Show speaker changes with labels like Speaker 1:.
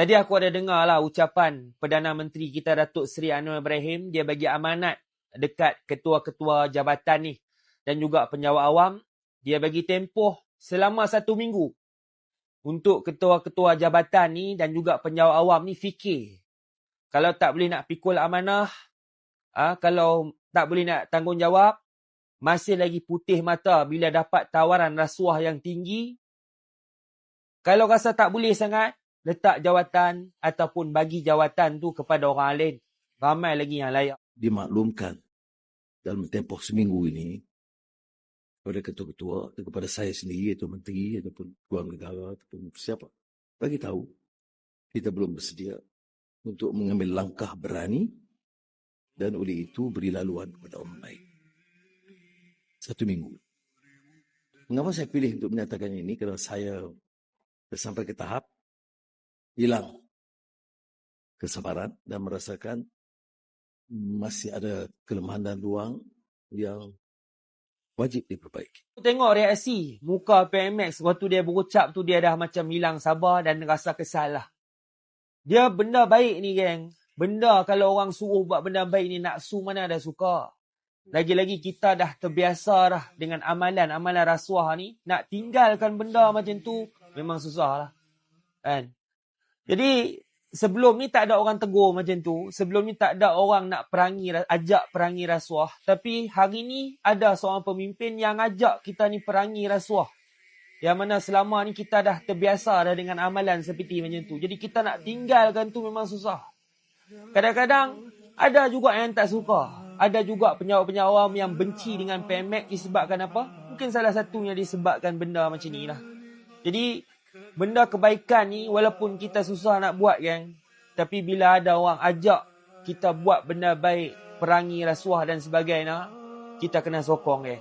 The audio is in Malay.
Speaker 1: Tadi aku ada dengar lah ucapan Perdana Menteri kita Datuk Seri Anwar Ibrahim. Dia bagi amanat dekat ketua-ketua jabatan ni. Dan juga penjawat awam. Dia bagi tempoh selama satu minggu. Untuk ketua-ketua jabatan ni dan juga penjawat awam ni fikir. Kalau tak boleh nak pikul amanah. Ah, kalau tak boleh nak tanggungjawab. Masih lagi putih mata bila dapat tawaran rasuah yang tinggi. Kalau rasa tak boleh sangat, letak jawatan ataupun bagi jawatan tu kepada orang lain. Ramai lagi yang layak.
Speaker 2: dimaklumkan dalam tempoh seminggu ini kepada ketua-ketua atau kepada saya sendiri atau menteri ataupun keluar negara ataupun siapa bagi tahu kita belum bersedia untuk mengambil langkah berani dan oleh itu beri laluan kepada orang lain. Satu minggu. Mengapa saya pilih untuk menyatakan ini? Kerana saya sampai ke tahap hilang kesabaran dan merasakan masih ada kelemahan dan ruang yang wajib diperbaiki.
Speaker 1: Tengok reaksi muka PMX waktu dia berucap tu dia dah macam hilang sabar dan rasa kesal lah. Dia benda baik ni geng. Benda kalau orang suruh buat benda baik ni nak su mana ada suka. Lagi-lagi kita dah terbiasa dah dengan amalan-amalan rasuah ni. Nak tinggalkan benda macam tu memang susah lah. Kan? Jadi sebelum ni tak ada orang tegur macam tu. Sebelum ni tak ada orang nak perangi, ajak perangi rasuah. Tapi hari ni ada seorang pemimpin yang ajak kita ni perangi rasuah. Yang mana selama ni kita dah terbiasa dah dengan amalan seperti macam tu. Jadi kita nak tinggalkan tu memang susah. Kadang-kadang ada juga yang tak suka. Ada juga penjawat-penjawat awam yang benci dengan PMX disebabkan apa? Mungkin salah satunya disebabkan benda macam ni lah. Jadi benda kebaikan ni walaupun kita susah nak buat kan. Tapi bila ada orang ajak kita buat benda baik, perangi rasuah dan sebagainya, kita kena sokong kan.